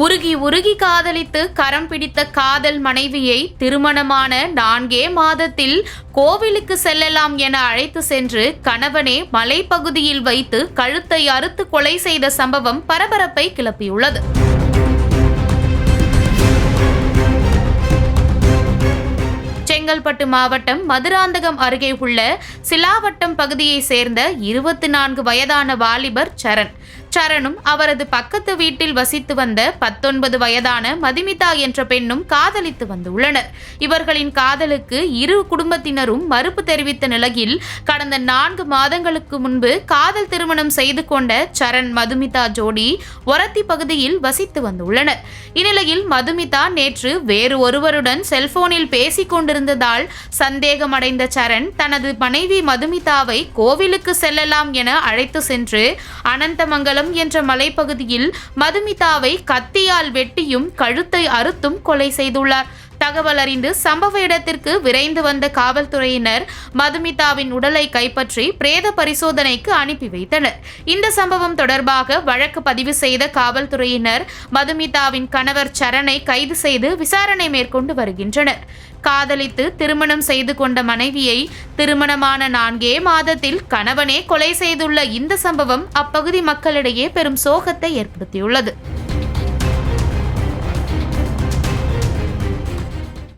உருகி உருகி காதலித்து கரம் பிடித்த காதல் மனைவியை திருமணமான நான்கே மாதத்தில் கோவிலுக்கு செல்லலாம் என அழைத்து சென்று கணவனே மலைப்பகுதியில் வைத்து கழுத்தை அறுத்து கொலை செய்த சம்பவம் பரபரப்பை கிளப்பியுள்ளது. செங்கல்பட்டு மாவட்டம் மதுராந்தகம் அருகே உள்ள சிலாவட்டம் பகுதியைச் சேர்ந்த இருபத்தி நான்கு வயதான வாலிபர் சரண். சரணும் அவரது பக்கத்து வீட்டில் வசித்து வந்த பத்தொன்பது வயதான மதுமிதா என்ற பெண்ணும் காதலித்து வந்துள்ளனர். இவர்களின் காதலுக்கு இரு குடும்பத்தினரும் மறுப்பு தெரிவித்த நிலையில் கடந்த நான்கு மாதங்களுக்கு முன்பு காதல் திருமணம் செய்து கொண்ட சரண் மதுமிதா ஜோடி ஒரத்தி பகுதியில் வசித்து வந்துள்ளனர். இந்நிலையில் மதுமிதா நேற்று வேறு ஒருவருடன் செல்போனில் பேசிக் கொண்டிருந்ததால் சந்தேகமடைந்த சரண் தனது மனைவி மதுமிதாவை கோவிலுக்கு செல்லலாம் என அழைத்து சென்று அனந்தமங்கலம் என்ற மலைப்பகுதியில் மதுமிதாவை கத்தியால் வெட்டியும் கழுத்தை அறுத்தும் கொலை செய்துள்ளார். தகவல் அறிந்து சம்பவ இடத்திற்கு விரைந்து வந்த காவல்துறையினர் மதுமிதாவின் உடலை கைப்பற்றி பிரேத பரிசோதனைக்கு அனுப்பி வைத்தனர். இந்த சம்பவம் தொடர்பாக வழக்கு பதிவு செய்த காவல்துறையினர் மதுமிதாவின் கணவர் சரணை கைது செய்து விசாரணை மேற்கொண்டு வருகின்றனர். காதலித்து திருமணம் செய்து கொண்ட மனைவியை திருமணமான நான்கே மாதத்தில் கணவனே கொலை செய்துள்ள இந்த சம்பவம் அப்பகுதி மக்களிடையே பெரும் சோகத்தை ஏற்படுத்தியுள்ளது.